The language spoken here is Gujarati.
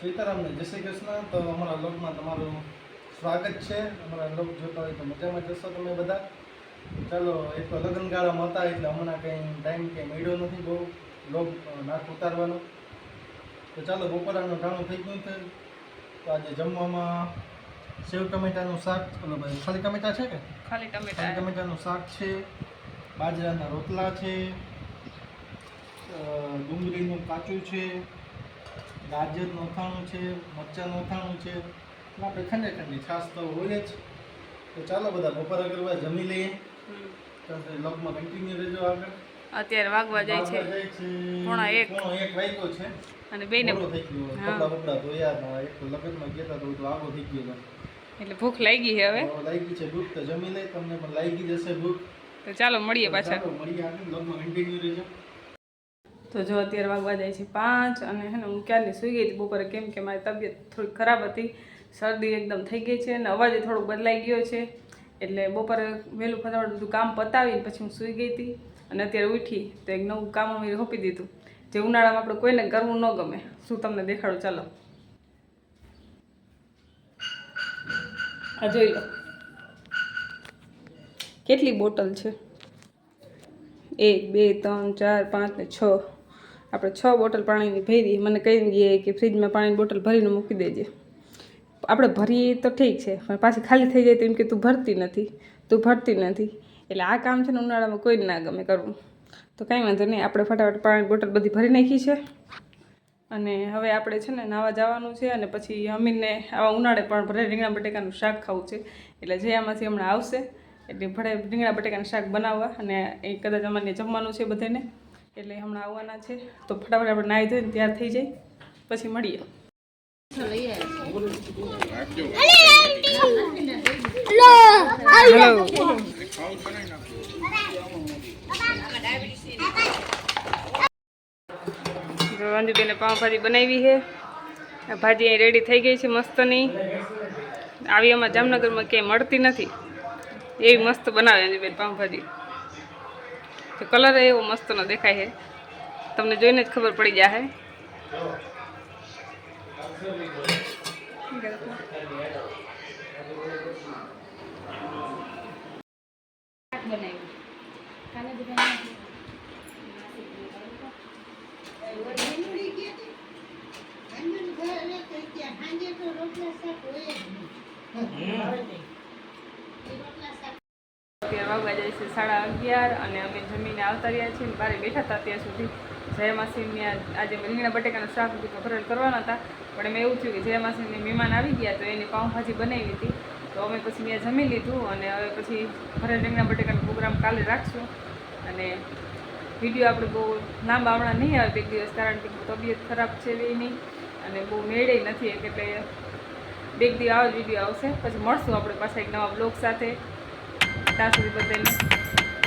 સીતારામને જય શ્રી કૃષ્ણ. તો અમારા લોકમાં તમારું સ્વાગત છે. અમારા લોક જોતા હોય તો મજામાં જશો તમે બધા. ચાલો એક તો લગ્નગાળામાં હતા એટલે હમણાં કંઈ ટાઈમ કંઈ મળ્યો નથી બહુ. લોક નાક ઉતારવાનો. તો ચાલો બપોરાનું ટાણું થઈ ગયું છે. તો આજે જમવામાં સેવ ટમેટાનું શાક. ખાલી ટમેટા છે કે? ખાલી ખાલી ટમેટાનું શાક છે. બાજરાના રોટલા છે. ડુંગળીનું કાચું છે. ગાજરનું અથાણું છે મરચાંનું અથાણું છે આપણે ખંડે ખંડી છાશ તો હોય જ. તો ચાલો બધા બપોરા કરવા જમી લઈએ. લોગમાં કન્ટિન્યુ રહેજો આગળ. અત્યારે વાગવા જાય છે. પોણા એક. પોણો એક વાગ્યો છે. અને બેને મોડું થઈ ગયું. કપડા બપડા ધોયા હતા એક તો લગ્નમાં ગયા હતા તો આગો થઈ ગયો એટલે ભૂખ લાગી છે હવે. લાગી લાગી છે ભૂખ તો જમી લઈ તમને પણ લાગી જશે ભૂખ. તો ચાલો મળીએ પાછા. મળીએ આગળ. લોગમાં કન્ટિન્યુ રહેજો. તો જો અત્યારે વાગવા જાય છે પાંચ અને હે ને હું ક્યારની સૂઈ ગઈ હતી બપોરે કેમ કે મારી તબિયત થોડી ખરાબ હતી, શરદી એકદમ થઈ ગઈ છે અને અવાજે થોડોક બદલાઈ ગયો છે. એટલે બપોરે વહેલું ફટાફટ બધું કામ પતાવીને પછી હું સૂઈ ગઈ હતી અને અત્યારે ઉઠી તો એક નવું કામ અમે સોંપી દીધું, જે ઉનાળામાં આપણે કોઈને કરવું ન ગમે. શું તમને દેખાડું? ચાલો. આ જોઈ લો. કેટલી બોટલ છે? એક, બે, ત્રણ, ચાર, પાંચ ને છ. આપણે છ બોટલ પાણીની ભરી મને કહી દઈએ કે ફ્રીજમાં પાણીની બોટલ ભરીને મૂકી દેજે. આપણે ભરીએ તો ઠીક છે, પણ પાછી ખાલી થઈ જાય તો એમ કે તું ભરતી નથી, તું ભરતી નથી. એટલે આ કામ છે ને ઉનાળામાં કોઈ ના ગમે કરવું. તો કાંઈ વાંધો નહીં, આપણે ફટાફટ પાણી બોટલ બધી ભરી નાખી છે. અને હવે આપણે છે ને નાવા જવાનું છે અને પછી અમીનને આવા ઉનાળે પણ ભરે રીંગણા બટેકાનું શાક ખાવું છે. એટલે જે આમાંથી હમણાં આવશે, એટલે ભરે રીંગણા બટેકાનું શાક બનાવવા અને એ કદાચ અમારે જમવાનું છે બધાને. એટલે હમણાં આવવાના છે. તો ફટાફટ આપણે નાહી ધોઈને તૈયાર થઈ જાય. પછી મળીએ. અંજુબેને પાઉંભાજી બનાવી છે. ભાજી અહીં રેડી થઈ ગઈ છે મસ્તની. આવી અમારા જામનગરમાં ક્યાંય મળતી નથી. એવી મસ્ત બનાવે અંજુબેન પાઉંભાજી. તો કલર એવો મસ્તનો દેખાય છે. તમને જોઈને જ ખબર પડી જાય અત્યારે વાગવા જાય છે સાડા અગિયાર અને અમે જમીને આવતા રહ્યા છીએ બારે બેઠા હતા ત્યાં સુધી. જયમાસીને આજે રીંગણા બટેકાનું શાક બધું ભરેલ કરવાના હતા. પણ એમાં એવું થયું કે જયમાસીને મહેમાન આવી ગયા તો એની પાઉંભાજી બનાવી હતી. તો અમે પછી ત્યાં જમી લીધું અને હવે પછી ભરેલ રીંગણા બટેકાનો પ્રોગ્રામ કાલે રાખશું. અને વીડિયો આપણે બહુ લાંબા હમણાં નહીં આવે, એક દિવસ કારણ કે તબિયત ખરાબ છે એની અને બહુ મેળે નથી, એટલે બે દિવસ આવો જ વીડિયો આવશે. પછી મળશું આપણે પાછા એક નવા બ્લોગ સાથે. ત્યાં સુધી બધાને